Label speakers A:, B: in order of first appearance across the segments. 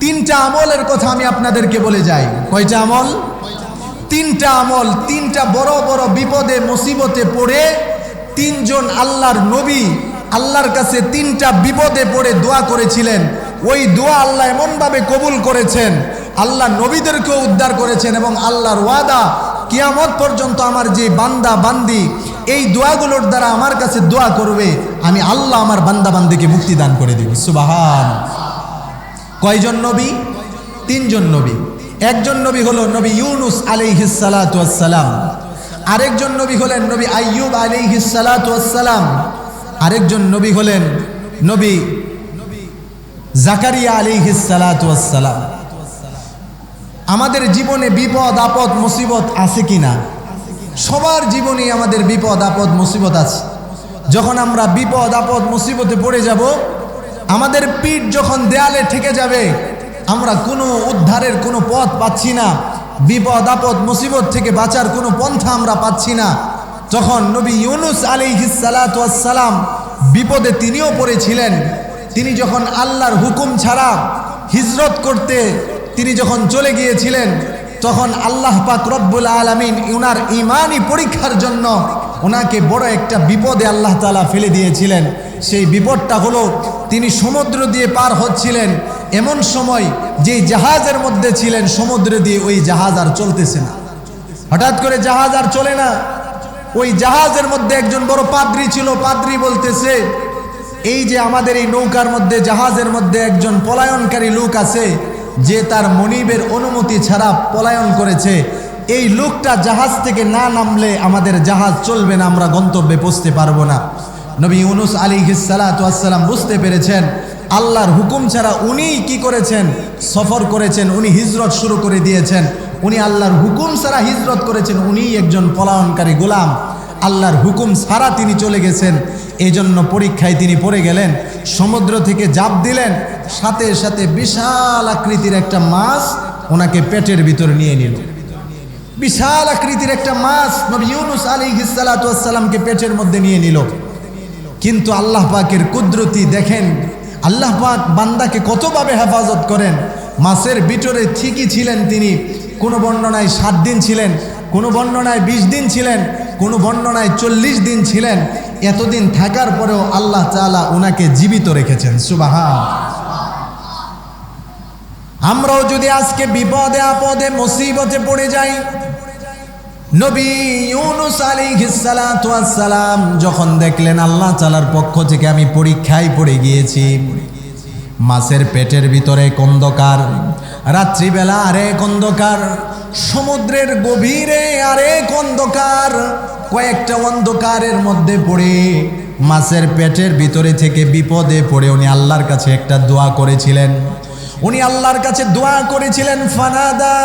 A: তিনটা আমলের কথা আমি আপনাদেরকে বলে যাই। কয়টা আমল? তিনটা আমল, তিনটা বড় বড় বিপদে, মুসিবতে পড়ে তিনজন আল্লাহর নবী আল্লাহর কাছে তিনটা বিপদে পড়ে দোয়া করেছিলেন। ওই দোয়া আল্লাহ এমনভাবে কবুল করেছেন, আল্লাহ নবীদেরকেও উদ্ধার করেছেন এবং আল্লাহর ওয়াদা কিয়ামত পর্যন্ত আমার যে বান্দা, বান্দি, এই দোয়াগুলোর দ্বারা আমার কাছে দোয়া করবে, আমি আল্লাহ আমার বান্দা বান্দিকে মুক্তি দান করে দিব। সুবাহান কয়জন নবী? তিনজন নবী। একজন নবী হলো নবী ইউনুস আলাইহিসালাম আরেকজন নবী হলেন নবী আইয়ুব আলাইহিসালাম আরেকজন নবী হলেন নবী জাকারিয়া আলিহিসালাম আমাদের জীবনে বিপদ, আপদ, মুসিবত আছে কি না? সবার জীবনে আমাদের বিপদ, আপদ, মুসিবত আছে। যখন আমরা বিপদ, আপদ, মুসিবতে পড়ে যাব আমাদের পিঠ যখন দেয়ালে ঠেকে যাবে, আমরা কোনো উদ্ধারের কোনো পথ পাচ্ছি না। বিপদ, আপদ, মুসিবত থেকে বাঁচার কোনো পন্থা আমরা পাচ্ছি না। তখন নবী ইউনুস আলিহিসালাম বিপদে তিনিও পড়েছিলেন, তিনি যখন আল্লাহর হুকুম ছাড়া হিজরত করতে তিনি যখন চলে গিয়েছিলেন, তখন আল্লাহ পাক রব্বুল আলমিন উনার ইমানই পরীক্ষার জন্য ওনাকে বড় একটা বিপদে আল্লাহ তালা ফেলে দিয়েছিলেন। সেই বিপদটা হলো তিনি সমুদ্র দিয়ে পার হচ্ছিলেন। এমন সময় যে জাহাজের মধ্যে ছিলেন, সমুদ্র দিয়ে ওই জাহাজ আর চলতেছে না। হঠাৎ করে জাহাজ আর চলে না। ওই জাহাজের মধ্যে একজন বড় পাদ্রি ছিল। পাদ্রি বলতেছে, এই যে আমাদের এই নৌকার মধ্যে, জাহাজের মধ্যে একজন পলায়নকারী লোক আছে, যে তার মনিবের অনুমতি ছাড়া পলায়ন করেছে। এই লোকটা জাহাজ থেকে না নামলে আমাদের জাহাজ চলবে না, আমরা গন্তব্যে পৌঁছতে পারব না। নবী ইউনুস আলী সালাতাম বুঝতে পেরেছেন, আল্লাহর হুকুম ছাড়া উনি কি করেছেন? সফর করেছেন, উনি হিজরত শুরু করে দিয়েছেন। উনি আল্লাহর হুকুম ছাড়া হিজরত করেছেন উনি একজন পলায়নকারী গোলাম। আল্লাহর হুকুম ছাড়া তিনি চলে গেছেন। এই জন্য পরীক্ষায় তিনি পড়ে গেলেন, সমুদ্র থেকে জাপ দিলেন, সাথে সাথে বিশাল আকৃতির একটা মাছ ওনাকে পেটের ভিতরে নিয়ে নিল। বিশাল আকৃতির একটা মাছ নবী ইউনুস আলী হিসালাতামকে পেটের মধ্যে নিয়ে নিল। কিন্তু আল্লাহ পাকের কুদরতি দেখেন, আল্লাহ পাক বান্দাকে কতভাবে হেফাজত করেন? মাছের ভিতরে ঠিকই ছিলেন তিনি, কোনো বর্ণনায় সাত দিন ছিলেন, কোনো বর্ণনায় বিশ দিন ছিলেন, কোনো বর্ণনায় চল্লিশ দিন ছিলেন। এতদিন থাকার পরেও আল্লাহ তালা ওনাকে জীবিত রেখেছেন সুবাহা আমরাও যদি আজকে বিপদে আপদে, মুসিবতে পড়ে যাই নবী ইউনুস আলাইহিসসালাম যখন দেখলেন আল্লাহ তালার পক্ষ থেকে আমি পরীক্ষায় পড়ে গিয়েছি, মাছের পেটের ভিতরে অন্ধকার, রাত্রিবেলা আরেক অন্ধকার, সমুদ্রের গভীরে আরেক অন্ধকার, কয়েকটা অন্ধকারের মধ্যে পড়ে, মাছের পেটের ভিতরে থেকে বিপদে পড়ে উনি আল্লাহর কাছে একটা দোয়া করেছিলেন। উনি আল্লাহর কাছে দোয়া করেছিলেন, ফানাদা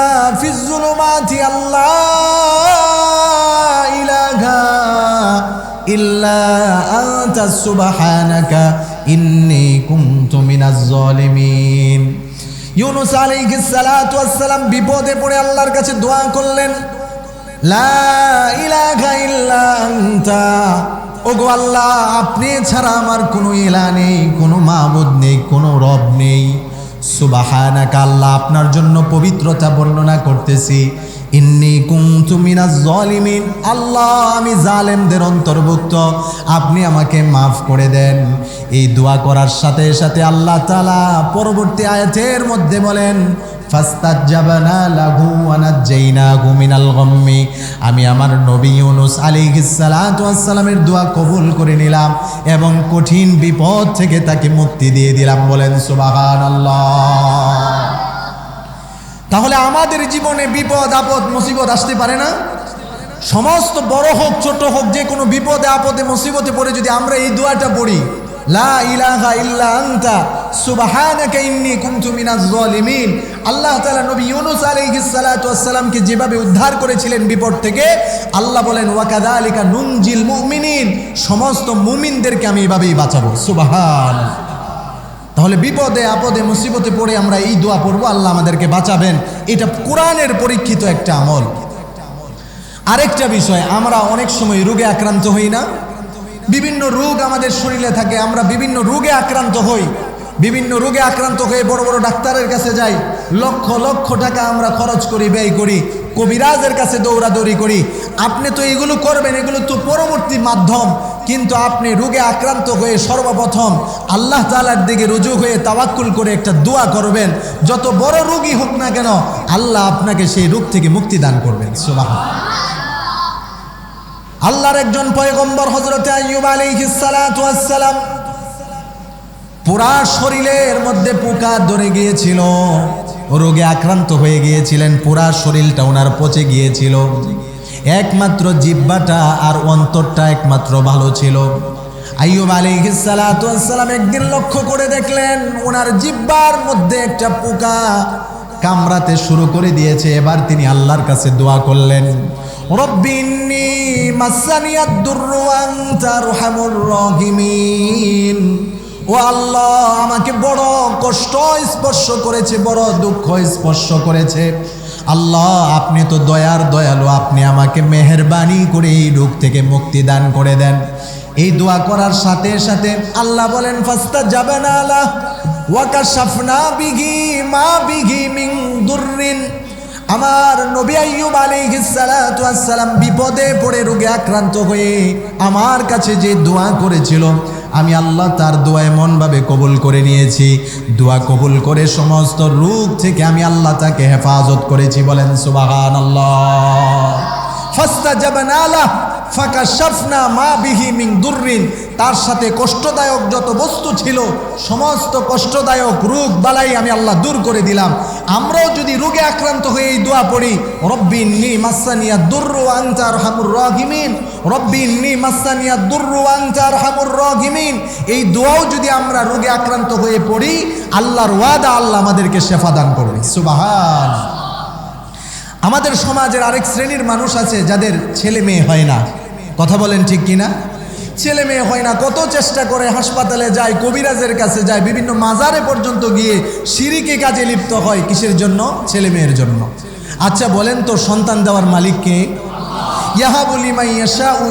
A: ফিজুলুমাতি আল্লাহ ইলাহা ইল্লা আনতা সুবহানাকা ইন্নী কুনতু মিনাজ জালিমিন। ইউনুস আলাইহিস সালাতু ওয়াস সালাম বিপদে পড়ে আল্লাহর কাছে দোয়া করলেন, লা ইলাহা ইল্লা আনতা। ওগো আল্লাহ, আপনি ছাড়া আমার কোনো ইলা নেই, কোনো মাবুদ নেই, কোনো রব নেই। সুবাহানাকা আল্লাহ আপনার জন্য পবিত্রতা বর্ণনা করতেছি। ইন্নি কুনতু মিনাজ জালিমিন। আল্লাহ, আমি জালেমদের অন্তর্ভুক্ত। আপনি আমাকে মাফ করে দেন। এই দোয়া করার সাথে সাথে আল্লাহ তাআলা পরবর্তী আয়াতের মধ্যে বলেন আমি আমার নবী ইউনুস ওয়াস সালামের দোয়া কবুল করে নিলাম এবং কঠিন বিপদ থেকে তাকে মুক্তি দিয়ে দিলাম বলেন, সুবহানাল্লাহ। তাহলে আমাদের জীবনে বিপদ, আপদ, মুসিবত আসতে পারে না? সমস্ত বড় হোক, ছোট হোক, যে কোনো বিপদে, আপদে, মুসিবতে পড়ে যদি আমরা এই দোয়াটা পড়ি, লা আল্লাহ যেভাবে উদ্ধার করেছিলেন বিপদ থেকে, আল্লাহ বলেন, ওয়া কাযালিকা নুনজিল মুমিনিন। সমস্ত মুমিনদেরকে আমি এভাবেই বাঁচাবো। সুবহান তাহলে বিপদে, আপদে, মুসিবতে পড়ে আমরা এই দোয়া পড়ব। আল্লাহ আমাদেরকে বাঁচাবেন। এটা কোরআনের পরীক্ষিত একটা আমল। আরেকটা বিষয়, আমরা অনেক সময় রোগে আক্রান্ত হই না। বিভিন্ন রোগ আমাদের শরীরে থাকে, আমরা বিভিন্ন রোগে আক্রান্ত হই। বিভিন্ন রোগে আক্রান্ত হয়ে বড় বড় ডাক্তারের কাছে যাই। লক্ষ লক্ষ টাকা আমরা খরচ করি, ব্যয় করি। কবিরাজের কাছে দৌড়াদৌড়ি করি। আপনি তো এগুলো করবেন, এগুলো তো পরবর্তী মাধ্যম। কিন্তু আপনি রোগে আক্রান্ত হয়ে সর্বপ্রথম আল্লাহ তালার দিকে রুজু হয়ে তাওয়াক্কুল করে একটা দোয়া করবেন। যত বড় রোগী হোক না কেন, আল্লাহ আপনাকে সেই রোগ থেকে মুক্তি দান করবেন। সুবাহ আল্লাহর একজন পয়গম্বর হজরতে আইয়ুব পুরা শরীরের মধ্যে পোকা ধরে গিয়েছিল, রোগে আক্রান্ত হয়ে গিয়েছিলেন, পুরা শরীরটা ওনার পচে গিয়েছিল। একমাত্র জিব্বাটা আর অন্তরটা একমাত্র ভালো ছিল। আইয়ুব আলাইহিসসালাম একদিন লক্ষ্য করে দেখলেন, ওনার জিব্বার মধ্যে একটা পোকা কামড়াতে শুরু করে দিয়েছে। এবার তিনি আল্লাহর কাছে দোয়া করলেন ও আল্লাহ, আমাকে বড় কষ্ট স্পর্শ করেছে, বড় দুঃখ স্পর্শ করেছে। আল্লাহ, আপনি তো দয়ার দয়ালু, আপনি আমাকে মেহরবানি করে এই রোগ থেকে মুক্তি দান করে দেন। এই দোয়া করার সাথে সাথে আল্লাহ বলেন ফাস্তা যাবে না আল্লাহ ওয়াকা সাফনা বিঘি মা বিঘি মিং দুর্রিন। আমার নবী আইয়ুব সালাম বিপদে পড়ে রোগে আক্রান্ত হয়ে আমার কাছে যে দোয়া করেছিল আমি আল্লাহ তার দোয়া এমনভাবে কবুল করে নিয়েছি। দোয়া কবুল করে সমস্ত রূপ থেকে আমি আল্লাহ তাকে হেফাজত করেছি বলেন সুবাহান আল্লাহ আল্লাহ ফাঁকা শাফনা মা বিহি মিং দুর্রিন, তার সাথে কষ্টদায়ক যত বস্তু ছিল, সমস্ত কষ্টদায়ক রোগ বালাই আমি আল্লাহ দূর করে দিলাম। আমরাও যদি রোগে আক্রান্ত হয়ে এই দোয়া পড়ি রব্বিন নি মাসানিয়া দুর্রু আনতার হামুর রহিমিন রব্বিন নি মাসানিয়া দুর্রু আনতার হামুর রহিমিন এই দোয়াও যদি আমরা রোগে আক্রান্ত হয়ে পড়ি, আল্লাহর ওয়াদা আল্লাহ আমাদেরকে শেফা দান করবে। আমাদের সমাজের আরেক শ্রেণির মানুষ আছে যাদের ছেলে মেয়ে হয় না। কথা বলেন ঠিক কিনা? ছেলে মেয়ে হয় না, কত চেষ্টা করে হাসপাতালে যায়, কবিরাজের কাছে যায়, বিভিন্ন মাজারে পর্যন্ত গিয়ে সিঁড়িকে কাজে লিপ্ত হয় কিসের জন্য? ছেলে মেয়ের জন্য। আচ্ছা বলেন তো, সন্তান দেওয়ার মালিককে উ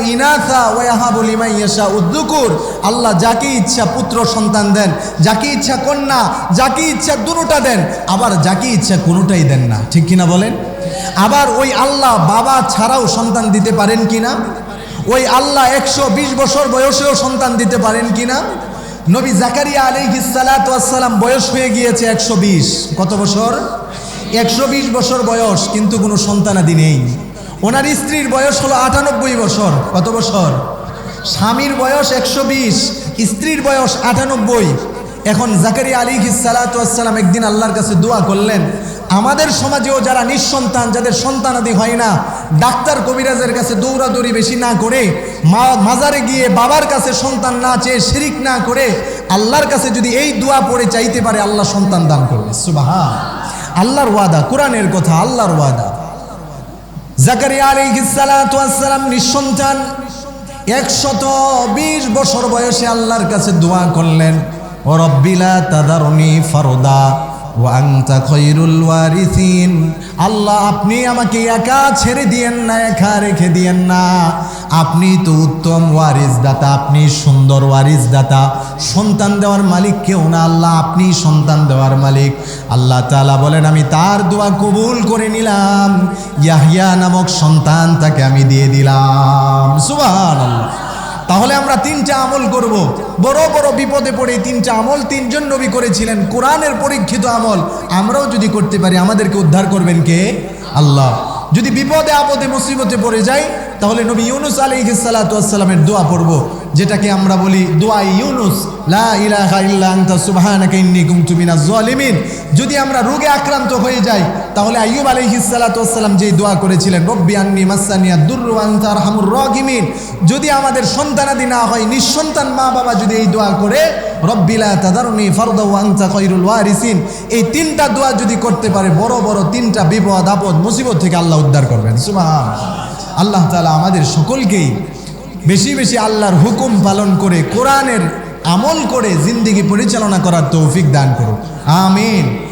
A: উদ্দুকুর আল্লাহ যাকে ইচ্ছা পুত্র সন্তান দেন, যাকে ইচ্ছা কন্যা, যাকে ইচ্ছা দুটা দেন, আবার যাকে ইচ্ছা কোনোটাই দেন না। ঠিক কিনা বলেন? আবার ওই আল্লাহ বাবা ছাড়াও সন্তান দিতে পারেন কিনা? ওই আল্লাহ একশো বিশ বছর বয়সেও সন্তান দিতে পারেন কিনা? নবী জাকারিয়া আলাইহিসালাম বয়স হয়ে গিয়েছে একশো বিশ। কত বছর? একশো বিশ বছর বয়স, কিন্তু কোনো সন্তানাদি নেই। ওনার স্ত্রীর বয়স হলো আটানব্বই বছর। কত বছর? স্বামীর বয়স একশো বিশ, স্ত্রীর বয়স আটানব্বই। এখন জাকারিয়া আলী সালাতাম একদিন আল্লাহর কাছে দোয়া করলেন, আমাদের সমাজেও যারা নিঃসন্তান, যাদের সন্তানাদি হয় না, ডাক্তার কবিরাজের কাছে দৌড়াদৌড়ি বেশি না করে, মা, মাজারে গিয়ে বাবার কাছে সন্তান না চেয়ে শিরিক না করে, আল্লাহর কাছে যদি এই দোয়া পড়ে চাইতে পারে, আল্লাহ সন্তান দান করবে। সুবাহা আল্লাহর ওয়াদা, কোরআনের কথা, আল্লাহর ওয়াদা। জাকারিয়া আলাইহিসসালাম নিঃসন্তান, একশত বিশ বছর বয়সে আল্লাহর কাছে দোয়া করলেন, ও রব্বিলা তাদারনি ফারদা। আল্লাহ, আপনি আমাকে একা ছেড়ে দিয়েন না, একা রেখে দিয়েন না। আপনি তো উত্তম ওয়ারিস দাতা আপনি সুন্দর ওয়ারিস দাতা সন্তান দেওয়ার মালিক কেউ না, আল্লাহ, আপনি সন্তান দেওয়ার মালিক। আল্লাহ তালা বলেন, আমি তার দোয়া কবুল করে নিলাম। ইয়াহিয়া নামক সন্তান তাকে আমি দিয়ে দিলাম। সুবহানাল্লাহ। তাহলে আমরা তিনটা আমল করব। বড় বড় বিপদে পড়ে তিনটা আমল তিনজন নবী করেছিলেন। কোরআনের পরীক্ষিত আমল আমরাও যদি করতে পারি, আমাদেরকে উদ্ধার করবেন কে? আল্লাহ। যদি বিপদে, আপদে, মুসিবতে পড়ে যাই, তাহলে নবী ইউনুস আলী সালাতামের দোয়া পড়ব। যেটাকে আমরা বলি দোয়া ইউনুস, লা ইলাহা ইল্লা আনতা সুবহানাকা ইন্নী কুনতু মিনাজ জালিমিন। যদি আমরা রোগে আক্রান্ত হয়ে যাই, তাহলে আইয়ুব আলাইহিসসালাম যেই দোয়া করেছিলেন, রব্বি আন্নি মাসানিয়া দুররু আনতা আরহামুর রাহিমিন যদি আমাদের সন্তানাদি না হয়, নিঃসন্তান মা বাবা যদি এই দোয়া করে রব্বিলা তাদারুনি ফারদা খায়রুল ওয়ারিসিন। এই তিনটা দোয়া যদি করতে পারে, বড় বড় তিনটা বিপদ আপদ, মুসিবত থেকে আল্লাহ উদ্ধার করবেন। সুবহান আল্লাহ তাআলা আমাদের সকলকেই বেশি বেশি আল্লাহর হুকুম পালন করে, কোরআনের আমল করে জিন্দিগি পরিচালনা করার তৌফিক দান করুন। আমিন।